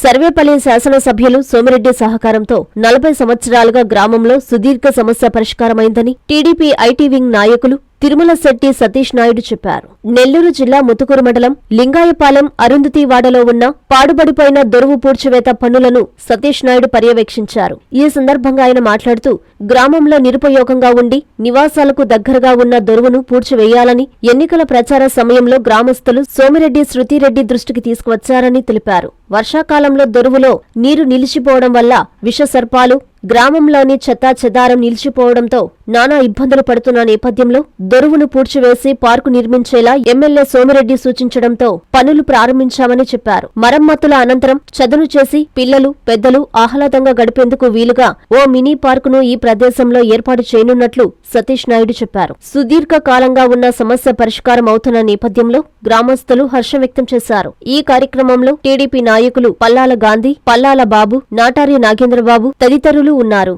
సర్వేపల్లి శాసనసభ్యులు సోమిరెడ్డి సహకారంతో నలభై సంవత్సరాలుగా గ్రామంలో సుదీర్ఘ సమస్య పరిష్కారమైందని టీడీపీ ఐటీ వింగ్ నాయకులు తిరుమల శెట్టి సతీష్ నాయుడు చెప్పారు. నెల్లూరు జిల్లా ముతుకూరు మండలం లింగాయపాలెం అరుంధతివాడలో ఉన్న పాడుబడిపోయిన దొరువు పూడ్చివేత పనులను సతీష్ నాయుడు పర్యవేక్షించారు. ఈ సందర్భంగా ఆయన మాట్లాడుతూ గ్రామంలో నిరుపయోగంగా ఉండి నివాసాలకు దగ్గరగా ఉన్న దొరువును పూడ్చివేయాలని ఎన్నికల ప్రచార సమయంలో గ్రామస్తులు సోమిరెడ్డి శృతిరెడ్డి దృష్టికి తీసుకువచ్చారని తెలిపారు. వర్షాకాలంలో దొరువులో నీరు నిలిచిపోవడం వల్ల విషసర్పాలు గ్రామంలోని చెత్తా చెదారం నిలిచిపోవడంతో నానా ఇబ్బందులు పడుతున్న నేపథ్యంలో దొరువును పూడ్చివేసి పార్కు నిర్మించేలా ఎమ్మెల్యే సోమిరెడ్డి సూచించడంతో పనులు ప్రారంభించామని చెప్పారు మరమ్మతుల అనంతరం చదును చేసి పిల్లలు పెద్దలు ఆహ్లాదంగా గడిపేందుకు వీలుగా ఓ మినీ పార్కును ఈ ప్రదేశంలో ఏర్పాటు చేయనున్నట్లు సతీష్ నాయుడు చెప్పారు సుదీర్ఘ కాలంగా ఉన్న సమస్య పరిష్కారం అవుతున్న నేపథ్యంలో గ్రామస్తులు హర్షం వ్యక్తం చేశారు ఈ కార్యక్రమంలో టీడీపీ నాయకులు పల్లాల గాంధీ పల్లాల బాబు నాటారి నాగేంద్రబాబు తదితరులు ఉన్నారు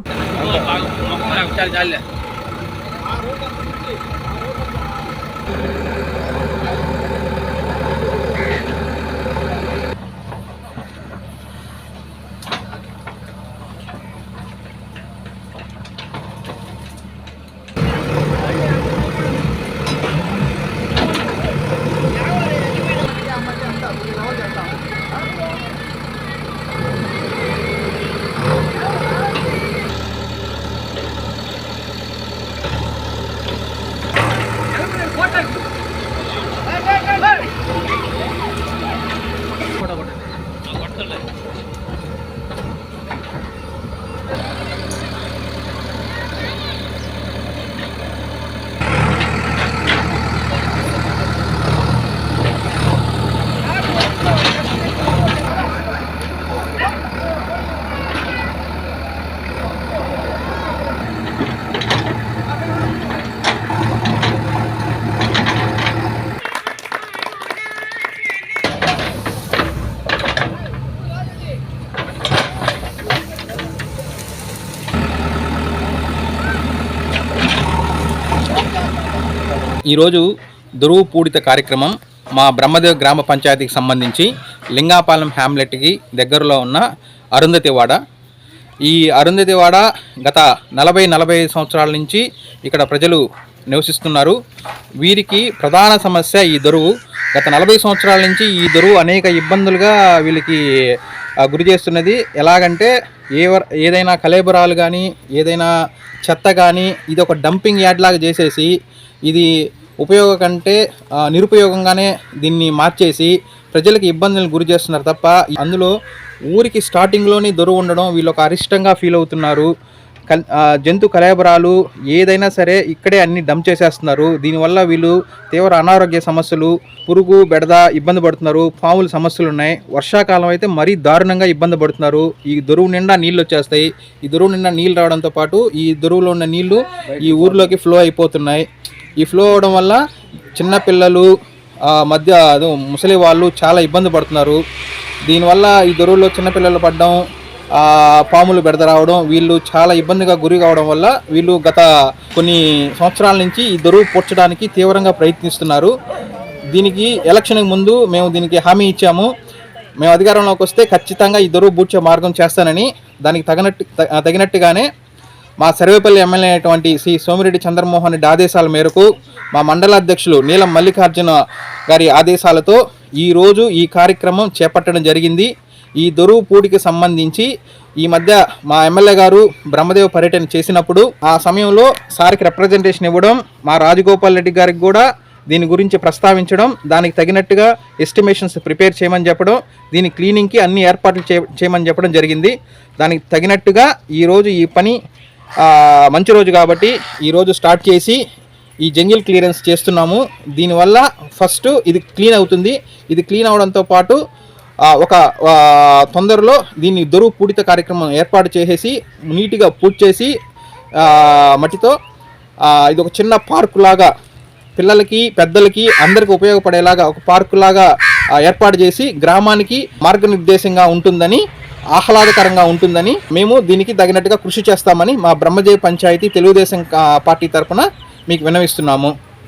చాలు చాలులే ఈరోజు దురువు పూడిత కార్యక్రమం మా బ్రహ్మదేవ్ గ్రామ పంచాయతీకి సంబంధించి లింగాపాలెం హ్యామ్లెట్కి దగ్గరలో ఉన్న అరుంధతివాడ. ఈ అరుంధతివాడ గత నలభై నలభై సంవత్సరాల నుంచి ఇక్కడ ప్రజలు నివసిస్తున్నారు. వీరికి ప్రధాన సమస్య ఈ దొరువు. గత నలభై సంవత్సరాల నుంచి ఈ దొరువు అనేక ఇబ్బందులుగా వీళ్ళకి గురి చేస్తున్నది. ఎలాగంటే ఏ ఏదైనా కలేబరాలు కానీ ఏదైనా చెత్త కానీ ఇది ఒక డంపింగ్ యార్డ్ లాగా చేసేసి ఇది ఉపయోగం కంటే నిరుపయోగంగానే దీన్ని మార్చేసి ప్రజలకు ఇబ్బందులను గురి చేస్తున్నారు తప్ప అందులో ఊరికి స్టార్టింగ్లోనే దొరువు ఉండడం వీళ్ళు ఒక అరిష్టంగా ఫీల్ అవుతున్నారు. కల్ జంతు కలయబరాలు ఏదైనా సరే ఇక్కడే అన్ని డంప్ చేసేస్తున్నారు. దీనివల్ల వీళ్ళు తీవ్ర అనారోగ్య సమస్యలు పురుగు బెడద ఇబ్బంది పడుతున్నారు. పాముల సమస్యలు ఉన్నాయి. వర్షాకాలం అయితే మరీ దారుణంగా ఇబ్బంది పడుతున్నారు. ఈ దొరువు నిండా నీళ్ళు వచ్చేస్తాయి. ఈ దొరువు నిండా నీళ్ళు రావడంతో పాటు ఈ దొరువులో ఉన్న నీళ్ళు ఈ ఊర్లోకి ఫ్లో అయిపోతున్నాయి. ఈ ఫ్లో అవడం వల్ల చిన్నపిల్లలు మధ్య ముసలి వాళ్ళు చాలా ఇబ్బంది పడుతున్నారు. దీనివల్ల ఈ దొరువులో చిన్నపిల్లలు పడడం పాములు బెడదరావడం వీళ్ళు చాలా ఇబ్బందిగా గురి కావడం వల్ల వీళ్ళు గత కొన్ని సంవత్సరాల నుంచి ఈ దొరువు పూడ్చడానికి తీవ్రంగా ప్రయత్నిస్తున్నారు. దీనికి ఎలక్షన్కి ముందు మేము దీనికి హామీ ఇచ్చాము. మేము అధికారంలోకి వస్తే ఖచ్చితంగా ఈ దొరువు పూడ్చే మార్గం చేస్తానని దానికి తగినట్టు తగినట్టుగానే మా సర్వేపల్లి ఎమ్మెల్యే అయినటువంటి శ్రీ సోమిరెడ్డి చంద్రమోహన్ రెడ్డి ఆదేశాల మేరకు మా మండల అధ్యక్షులు నీలం మల్లికార్జున గారి ఆదేశాలతో ఈరోజు ఈ కార్యక్రమం చేపట్టడం జరిగింది. ఈ దొరువు పూడికి సంబంధించి ఈ మధ్య మా ఎమ్మెల్యే గారు బ్రహ్మదేవ పర్యటన చేసినప్పుడు ఆ సమయంలో సార్కి రిప్రజెంటేషన్ ఇవ్వడం మా రాజగోపాల్ రెడ్డి గారికి కూడా దీని గురించి ప్రస్తావించడం దానికి తగినట్టుగా ఎస్టిమేషన్స్ ప్రిపేర్ చేయమని చెప్పడం దీని క్లీనింగ్కి అన్ని ఏర్పాట్లు చేయమని చెప్పడం జరిగింది. దానికి తగినట్టుగా ఈరోజు ఈ పని మంచి రోజు కాబట్టి ఈరోజు స్టార్ట్ చేసి ఈ జంగిల్ క్లియరెన్స్ చేస్తున్నాము. దీనివల్ల ఫస్ట్ ఇది క్లీన్ అవుతుంది. ఇది క్లీన్ అవడంతో పాటు ఒక తొందరలో దీన్ని దొరువు పూడిత కార్యక్రమం ఏర్పాటు చేసేసి నీట్గా పూడ్చేసి చేసి మట్టితో ఇది ఒక చిన్న పార్కు లాగా పిల్లలకి పెద్దలకి అందరికి ఉపయోగపడేలాగా ఒక పార్కు లాగా ఏర్పాటు చేసి గ్రామానికి మార్గనిర్దేశంగా ఉంటుందని ఆహ్లాదకరంగా ఉంటుందని మేము దీనికి తగినట్టుగా కృషి చేస్తామని మా బ్రహ్మదేవ్ పంచాయతీ తెలుగుదేశం పార్టీ తరఫున మీకు విన్నవిస్తున్నాము.